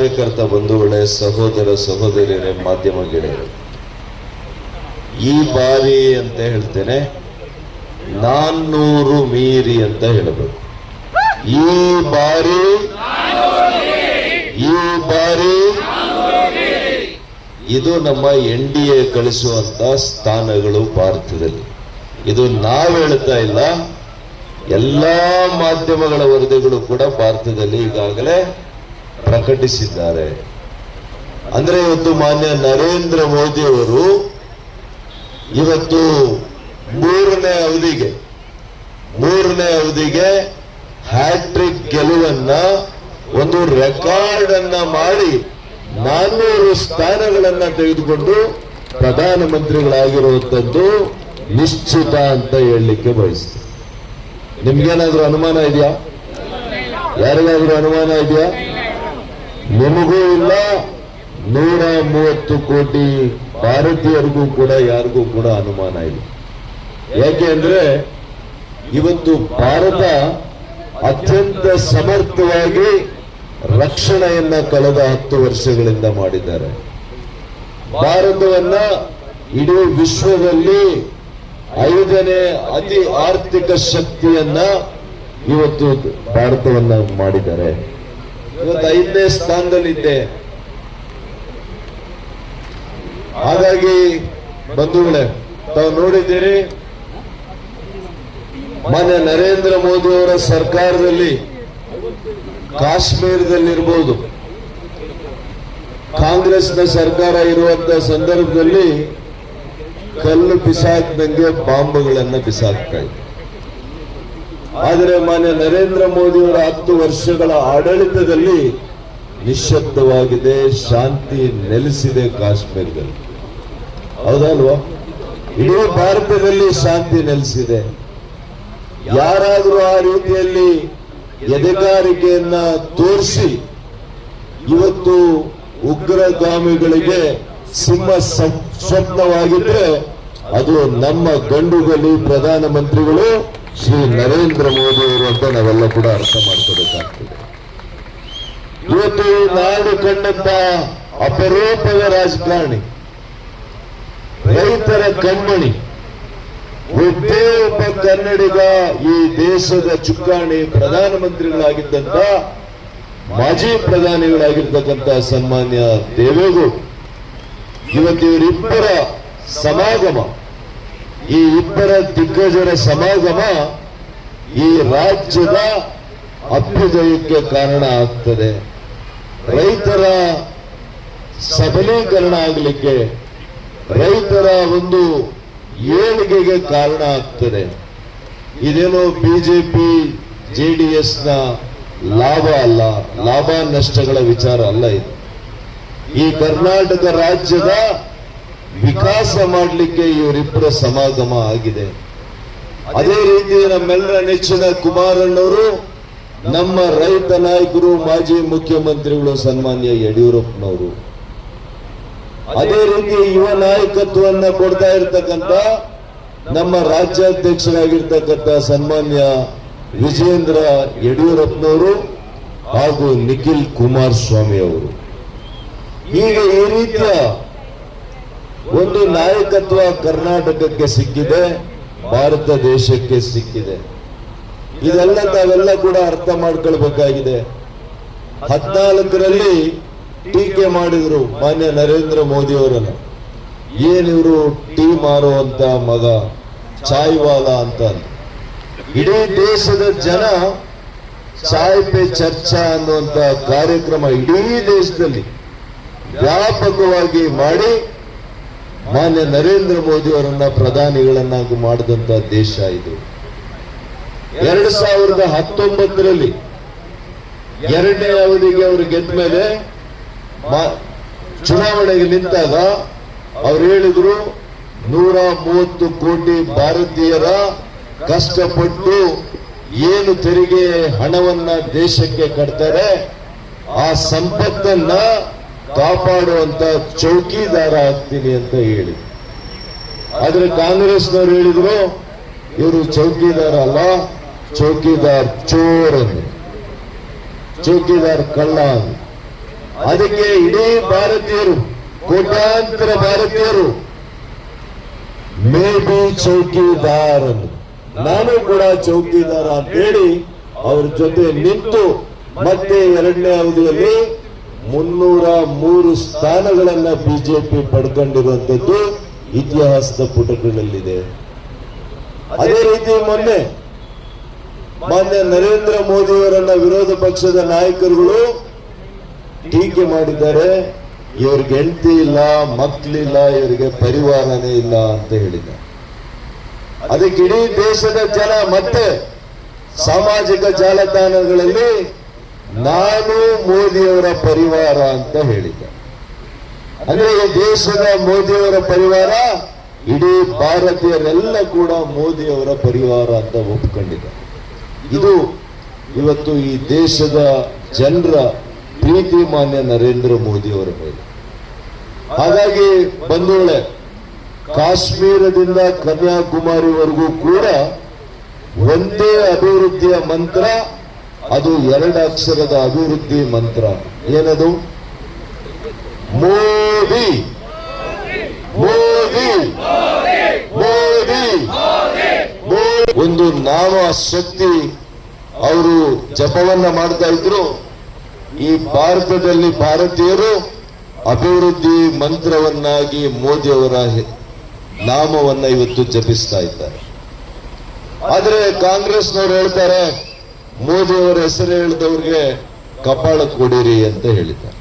ಕಾರ್ಯಕರ್ತ ಬಂಧುಗಳೇ ಸಹೋದರ ಸಹೋದರಿಯರೇ ಮಾಧ್ಯಮ ಗೆಳೆಯರು. ಈ ಬಾರಿ ಅಂತ ಹೇಳ್ತೇನೆ, ನಾನ್ನೂರು ಮೀರಿ ಅಂತ ಹೇಳಬೇಕು. ಈ ಬಾರಿ ಈ ಬಾರಿ ಇದು ನಮ್ಮ ಎನ್ ಡಿ ಎ ಕಳಿಸುವಂತ ಸ್ಥಾನಗಳು ಭಾರತದಲ್ಲಿ. ಇದು ನಾವು ಹೇಳ್ತಾ ಇಲ್ಲ, ಎಲ್ಲಾ ಮಾಧ್ಯಮಗಳ ವರದಿಗಳು ಕೂಡ ಭಾರತದಲ್ಲಿ ಈಗಾಗಲೇ ಪ್ರಕಟಿಸಿದ್ದಾರೆ. ಅಂದ್ರೆ ಇವತ್ತು ಮಾನ್ಯ ನರೇಂದ್ರ ಮೋದಿ ಅವರು ಇವತ್ತು ಮೂರನೇ ಅವಧಿಗೆ ಮೂರನೇ ಅವಧಿಗೆ ಹ್ಯಾಟ್ರಿಕ್ ಗೆಲುವನ್ನ, ಒಂದು ರೆಕಾರ್ಡ್ ಅನ್ನ ಮಾಡಿ ನಾನ್ನೂರು ಸ್ಥಾನಗಳನ್ನ ತೆಗೆದುಕೊಂಡು ಪ್ರಧಾನಮಂತ್ರಿಗಳಾಗಿರುವಂತದ್ದು ನಿಶ್ಚಿತ ಅಂತ ಹೇಳಲಿಕ್ಕೆ ಬಯಸ್ತೀನಿ. ನಿಮ್ಗೇನಾದ್ರೂ ಅನುಮಾನ ಇದೆಯಾ? ಯಾರಿಗಾದ್ರೂ ಅನುಮಾನ ಇದೆಯಾ? ನಿಮಗೂ ಇಲ್ಲ. ನೂರ ಮೂವತ್ತು ಕೋಟಿ ಭಾರತೀಯರಿಗೂ ಕೂಡ ಯಾರಿಗೂ ಕೂಡ ಅನುಮಾನ ಇಲ್ಲ. ಯಾಕೆ ಅಂದ್ರೆ ಇವತ್ತು ಭಾರತ ಅತ್ಯಂತ ಸಮರ್ಥವಾಗಿ ರಕ್ಷಣೆಯನ್ನ ಕಳೆದ ಹತ್ತು ವರ್ಷಗಳಿಂದ ಮಾಡಿದ್ದಾರೆ. ಭಾರತವನ್ನ ಇಡೀ ವಿಶ್ವದಲ್ಲಿ ಐದನೇ ಅತಿ ಆರ್ಥಿಕ ಶಕ್ತಿಯನ್ನ ಇವತ್ತು ಭಾರತವನ್ನ ಮಾಡಿದ್ದಾರೆ. ಇವತ್ತು ಐದನೇ ಸ್ಥಾನದಲ್ಲಿದ್ದೆ. ಹಾಗಾಗಿ ಬಂಧುಗಳೇ, ತಾವು ನೋಡಿದ್ದೀರಿ, ಮಾನ್ಯ ನರೇಂದ್ರ ಮೋದಿ ಅವರ ಸರ್ಕಾರದಲ್ಲಿ ಕಾಶ್ಮೀರದಲ್ಲಿರ್ಬೋದು. ಕಾಂಗ್ರೆಸ್ನ ಸರ್ಕಾರ ಇರುವಂತ ಸಂದರ್ಭದಲ್ಲಿ ಕಲ್ಲು ಬಿಸಾಕ್ದಂಗೆ ಬಾಂಬ್ಗಳನ್ನ ಬಿಸಾಕ್ತಾ ಇತ್ತು ಆದರೆ ಮಾನ್ಯ ನರೇಂದ್ರ ಮೋದಿಯವರ ಹತ್ತು ವರ್ಷಗಳ ಆಡಳಿತದಲ್ಲಿ ನಿಶ್ಶಬ್ದವಾಗಿದೆ ಶಾಂತಿ ನೆಲೆಸಿದೆ ಕಾಶ್ಮೀರದಲ್ಲಿ. ಹೌದಲ್ವಾ? ಇಡೀ ಭಾರತದಲ್ಲಿ ಶಾಂತಿ ನೆಲೆಸಿದೆ. ಯಾರಾದರೂ ಆ ರೀತಿಯಲ್ಲಿ ಎದೆಗಾರಿಕೆಯನ್ನ ತೋರಿಸಿ ಇವತ್ತು ಉಗ್ರಗಾಮಿಗಳಿಗೆ ಸಿಂಹ ಸ್ವಪ್ನವಾಗಿದ್ರೆ ಅದು ನಮ್ಮ ಗಂಡುಗಲಿ ಪ್ರಧಾನಮಂತ್ರಿಗಳು ಶ್ರೀ ನರೇಂದ್ರ ಮೋದಿ ಅವರು ಅಂತ ನಾವೆಲ್ಲ ಕೂಡ ಅರ್ಥ ಮಾಡ್ಕೋಬೇಕಾಗ್ತದೆ ಇವತ್ತು ನಾಡು ಕಂಡಂತ ಅಪರೂಪದ ರಾಜಕಾರಣಿ, ರೈತರ ಕಣ್ಮಣಿ ಒಬ್ಬೇ ಒಬ್ಬ ಕನ್ನಡಿಗ ಈ ದೇಶದ ಚುಕ್ಕಾಣಿ ಪ್ರಧಾನಮಂತ್ರಿಗಳಾಗಿದ್ದಂತ, ಮಾಜಿ ಪ್ರಧಾನಿಗಳಾಗಿರ್ತಕ್ಕಂಥ ಸನ್ಮಾನ್ಯ ದೇವೇಗೌಡ, ಇವತ್ತು ಇವರಿಬ್ಬರ ಸಮಾಗಮ ಈ ಇಬ್ಬರ ದಿಗ್ಗಜರ ಸಮಾಗಮ ಈ ರಾಜ್ಯದ ಅಭ್ಯುದಯಕ್ಕೆ ಕಾರಣ ಆಗ್ತದೆ. ರೈತರ ಸಬಲೀಕರಣ ಆಗಲಿಕ್ಕೆ ರೈತರ ಒಂದು ಏಳಿಗೆಗೆ ಕಾರಣ ಆಗ್ತದೆ. ಇದೇನೋ ಬಿಜೆಪಿ, ಜೆ ಡಿ ನ ಲಾಭ ಅಲ್ಲ ಲಾಭ ನಷ್ಟಗಳ ವಿಚಾರ ಅಲ್ಲ ಇದು. ಈ ಕರ್ನಾಟಕ ರಾಜ್ಯದ ವಿಕಾಸ ಮಾಡಲಿಕ್ಕೆ ಇವರಿಬ್ಬರ ಸಮಾಗಮ ಆಗಿದೆ. ಅದೇ ರೀತಿ ನಮ್ಮೆಲ್ಲರ ನೆಚ್ಚಿನ ಕುಮಾರಣ್ಣವರು, ನಮ್ಮ ರೈತ ನಾಯಕರು, ಮಾಜಿ ಮುಖ್ಯಮಂತ್ರಿಗಳು, ಸನ್ಮಾನ್ಯ ಯಡಿಯೂರಪ್ಪನವರು. ಅದೇ ರೀತಿ ಯುವ ನಾಯಕತ್ವವನ್ನ ಕೊಡ್ತಾ ಇರತಕ್ಕಂತ ನಮ್ಮ ರಾಜ್ಯಾಧ್ಯಕ್ಷರಾಗಿರ್ತಕ್ಕಂಥ ಸನ್ಮಾನ್ಯ ವಿಜೇಂದ್ರ ಯಡಿಯೂರಪ್ಪನವರು ಹಾಗೂ ನಿಖಿಲ್ ಕುಮಾರಸ್ವಾಮಿ ಅವರು. ಈಗ ಈ ರೀತಿಯ ಒಂದು ನಾಯಕತ್ವ ಕರ್ನಾಟಕಕ್ಕೆ ಸಿಕ್ಕಿದೆ, ಭಾರತ ದೇಶಕ್ಕೆ ಸಿಕ್ಕಿದೆ. ಇದೆಲ್ಲ ತಾವೆಲ್ಲ ಕೂಡ ಅರ್ಥ ಮಾಡ್ಕೊಳ್ಬೇಕಾಗಿದೆ. ಹದಿನಾಲ್ಕರಲ್ಲಿ ಟೀಕೆ ಮಾಡಿದ್ರು ಮಾನ್ಯ ನರೇಂದ್ರ ಮೋದಿ ಅವರನ್ನು. ಏನಿವರು ಟೀ ಮಾರುವಂತ ಮಗ ಚಾಯ್ವಾಲ ಅಂತ ಇಡೀ ದೇಶದ ಜನ ಚಾಯ್ ಪೇ ಚರ್ಚಾ ಅನ್ನುವಂತ ಕಾರ್ಯಕ್ರಮ ಇಡೀ ದೇಶದಲ್ಲಿ ವ್ಯಾಪಕವಾಗಿ ಮಾಡಿ ಮಾನ್ಯ ನರೇಂದ್ರ ಮೋದಿ ಅವರನ್ನ ಪ್ರಧಾನಿಗಳನ್ನಾಗಿ ಮಾಡಿದಂತ ದೇಶ ಇದು. ಎರಡ್ ಸಾವಿರದ ಹತ್ತೊಂಬತ್ತರಲ್ಲಿ ಎರಡನೇ ಅವಧಿಗೆ ಅವರು ಗೆದ್ದ ಮೇಲೆ ಚುನಾವಣೆಗೆ ನಿಂತಾಗ ಅವ್ರು ಹೇಳಿದ್ರು, ನೂರ ಮೂವತ್ತು ಕೋಟಿ ಭಾರತೀಯರ ಕಷ್ಟಪಟ್ಟು ಏನು ತೆರಿಗೆ ಹಣವನ್ನ ದೇಶಕ್ಕೆ ಕಟ್ತಾರೆ, ಆ ಸಂಪತ್ತನ್ನ ಕಾಪಾಡುವಂತ ಚೌಕಿದಾರ ಆಗ್ತೀನಿ ಅಂತ ಹೇಳಿ. ಆದ್ರೆ ಕಾಂಗ್ರೆಸ್ನವ್ರು ಹೇಳಿದ್ರು, ಇವರು ಚೌಕಿದಾರ ಅಲ್ಲ, ಚೌಕಿದಾರ್ ಚೋರ್ ಅಂದ್ರು. ಚೌಕಿದಾರ್ ಕಳ್ಳ ಅಂದ್ರು. ಅದಕ್ಕೆ ಇಡೀ ಭಾರತೀಯರು, ಕೋಟ್ಯಾಂತರ ಭಾರತೀಯರು ಮೇ ಬಿ ಚೌಕಿದಾರ್ ಅಂದ್ರು. ನಾನು ಕೂಡ ಚೌಕಿದಾರ ಅಂತೇಳಿ ಅವ್ರ ಜೊತೆ ನಿಂತು ಮತ್ತೆ ಎರಡನೇ ಅವಧಿಯಲ್ಲಿ ಮುನ್ನೂರ ಮೂರು ಸ್ಥಾನಗಳನ್ನ ಬಿಜೆಪಿ ಪಡ್ಕೊಂಡಿರುವಂತದ್ದು ಇತಿಹಾಸದ ಪುಟಗಳಲ್ಲಿದೆ. ಅದೇ ರೀತಿ ಮೊನ್ನೆ ಮಾನ್ಯ ನರೇಂದ್ರ ಮೋದಿಯವರನ್ನ ವಿರೋಧ ಪಕ್ಷದ ನಾಯಕರುಗಳು ಟೀಕೆ ಮಾಡಿದ್ದಾರೆ. ಇವ್ರಿಗೆ ಹೆಂಡತಿ ಇಲ್ಲ ಮಕ್ಕಳಿಲ್ಲ ಇವರಿಗೆ ಪರಿವಾರನೇ ಇಲ್ಲ ಅಂತ ಹೇಳಿದ ಅದಕ್ಕೆ ಇಡೀ ದೇಶದ ಜನ ಮತ್ತೆ ಸಾಮಾಜಿಕ ಜಾಲತಾಣಗಳಲ್ಲಿ ನಾನು ಮೋದಿಯವರ ಪರಿವಾರ ಅಂತ ಹೇಳಿದ್ದೆ. ಅಂದ್ರೆ ಈ ದೇಶದ ಮೋದಿಯವರ ಪರಿವಾರ, ಇಡೀ ಭಾರತೀಯರೆಲ್ಲ ಕೂಡ ಮೋದಿಯವರ ಪರಿವಾರ ಅಂತ ಒಪ್ಕೊಂಡಿದ್ದ ಇದು ಇವತ್ತು ಈ ದೇಶದ ಜನರ ಪ್ರೀತಿ ಮಾನ್ಯ ನರೇಂದ್ರ ಮೋದಿಯವರ ಮೇಲೆ. ಹಾಗಾಗಿ ಬಂಧುಗಳೇ, ಕಾಶ್ಮೀರದಿಂದ ಕನ್ಯಾಕುಮಾರಿವರೆಗೂ ಕೂಡ ಒಂದೇ ಅಭಿವೃದ್ಧಿಯ ಮಂತ್ರ ಅದು ಎರಡಕ್ಷರದ ಅಭಿವೃದ್ಧಿ ಮಂತ್ರ. ಏನದು? ಮೋದಿ. ಮೋದಿ. ಮೋದಿ. ಒಂದು ನಾಮ ಶಕ್ತಿ ಅವರು ಜಪವನ್ನ ಮಾಡ್ತಾ ಇದ್ರು. ಈ ಭಾರತದಲ್ಲಿ ಭಾರತೀಯರು ಅಭಿವೃದ್ಧಿ ಮಂತ್ರವನ್ನಾಗಿ ಮೋದಿಯವರ ನಾಮವನ್ನ ಇವತ್ತು ಜಪಿಸ್ತಾ ಇದ್ದಾರೆ. ಆದ್ರೆ ಕಾಂಗ್ರೆಸ್ನವ್ರು ಹೇಳ್ತಾರೆ ಮೋದಿಯವರ ಹೆಸರು ಹೇಳಿದವ್ರಿಗೆ ಕಪಾಳ ಕೊಡಿರಿ ಅಂತ ಹೇಳಿದ್ದಾರೆ.